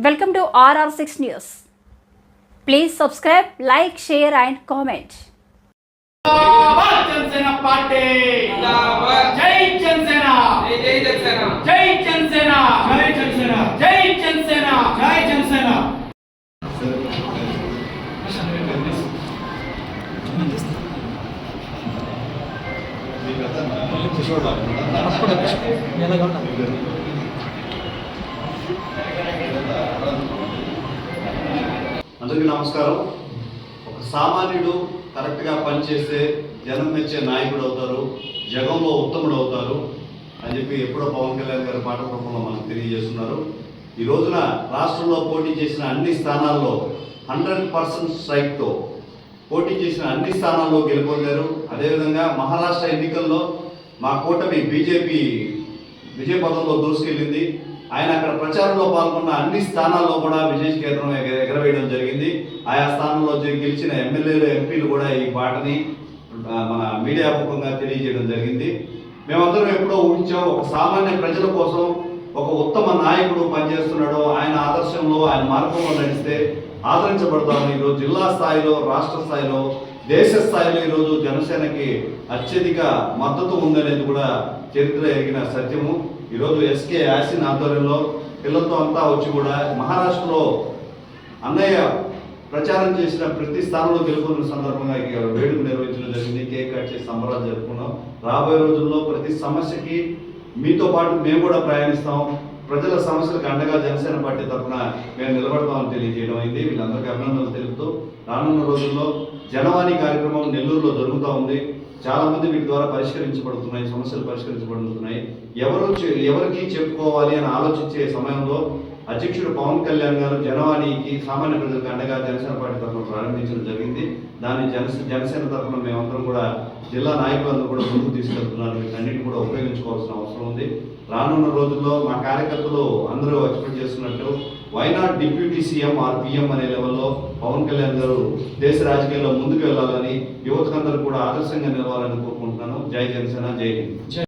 Welcome to RR6 News. Please subscribe, like, share, and comment. జిందాబాద్ Janasena party జిందాబాద్. జై జనసేన జై జై జనసేన జై జనసేన జై జనసేన జై జనసేన జై జనసేన అందరికీ నమస్కారం. ఒక సామాన్యుడు కరెక్ట్గా పనిచేస్తే జనం మెచ్చే నాయకుడు అవుతారు జగంలో ఉత్తముడు అవుతారు అని చెప్పి ఎప్పుడో పవన్ కళ్యాణ్ గారి పాట రూపంలో మనకు తెలియజేస్తున్నారు. ఈ రోజున రాష్ట్రంలో పోటీ చేసిన అన్ని స్థానాల్లో హండ్రెడ్ పర్సెంట్ స్ట్రైక్తో పోటీ చేసిన అన్ని స్థానాల్లో గెలుపొందారు. అదేవిధంగా మహారాష్ట్ర ఎన్నికల్లో మా కూటమి బీజేపీ విజయపథంలో దూసుకెళ్ళింది. ఆయన అక్కడ ప్రచారంలో పాల్గొన్న అన్ని స్థానాల్లో కూడా విజయ కేంద్రం ఎగరవేయడం జరిగింది. ఆయా స్థానంలో గెలిచిన ఎమ్మెల్యేలు ఎంపీలు కూడా ఈ పాటని మన మీడియా ముఖంగా తెలియజేయడం జరిగింది. మేమందరం ఎప్పుడో ఊహించాం ఒక సామాన్య ప్రజల కోసం ఒక ఉత్తమ నాయకుడు పనిచేస్తున్నాడు ఆయన ఆదర్శంలో ఆయన మార్గంలో నడిస్తే ఆదరించబడతామని ఈరోజు జిల్లా స్థాయిలో రాష్ట్ర స్థాయిలో దేశ స్థాయిలో ఈరోజు జనసేనకి అత్యధిక మద్దతు ఉందనేది కూడా చరిత్ర ఎరిగిన సత్యము. ఈరోజు ఎస్కే యాసిన్ ఆధ్వర్యంలో పిల్లలతో అంతా వచ్చి కూడా మహారాష్ట్రలో అన్నయ్య ప్రచారం చేసిన ప్రతి స్థానంలో గెలుపొందిన సందర్భంగా ఈ వేడుక నిర్వహించడం జరిగింది. కేక్ కట్ చేసి సంబరాలు జరుపుకున్నాం. రాబోయే రోజుల్లో ప్రతి సమస్యకి మీతో పాటు మేము కూడా ప్రయాణిస్తాం. ప్రజల సమస్యలకు అండగా జనసేన పార్టీ తరఫున మేము నిలబడతామని తెలియజేయడం అయింది. వీళ్ళందరికీ అభినందనలు తెలుపుతూ రానున్న రోజుల్లో జనవాణి కార్యక్రమం నెల్లూరులో జరుగుతూ ఉంది. చాలా మంది వీటి ద్వారా పరిష్కరించబడుతున్నాయి సమస్యలు పరిష్కరించబడుతున్నాయి. ఎవరు చె- ఎవరికి చెప్పుకోవాలి అని ఆలోచించే సమయంలో అధ్యక్షుడు పవన్ కళ్యాణ్ గారు జనవాణికి సామాన్య ప్రజలకు అండగా జనసేన పార్టీ తరఫున ప్రారంభించడం జరిగింది. దాన్ని జనస జనసేన తరఫున మేమందరం కూడా జిల్లా నాయకులందరూ కూడా ముందుకు తీసుకెళ్తున్నారు. వీటన్నిటిని కూడా ఉపయోగించుకోవాల్సిన అవసరం ఉంది. రానున్న రోజుల్లో మా కార్యకర్తలు అందరూ ఎక్స్పెక్ట్ చేస్తున్నట్టు why not deputy CM or PM అనే లెవెల్లో పవన్ కళ్యాణ్ గారు దేశ రాజకీయాల్లో ముందుకు వెళ్ళాలని యువతకందరూ కూడా ఆదర్శంగా నిలవాలని కోరుకుంటున్నాను. జై జనసేన జై హింద్.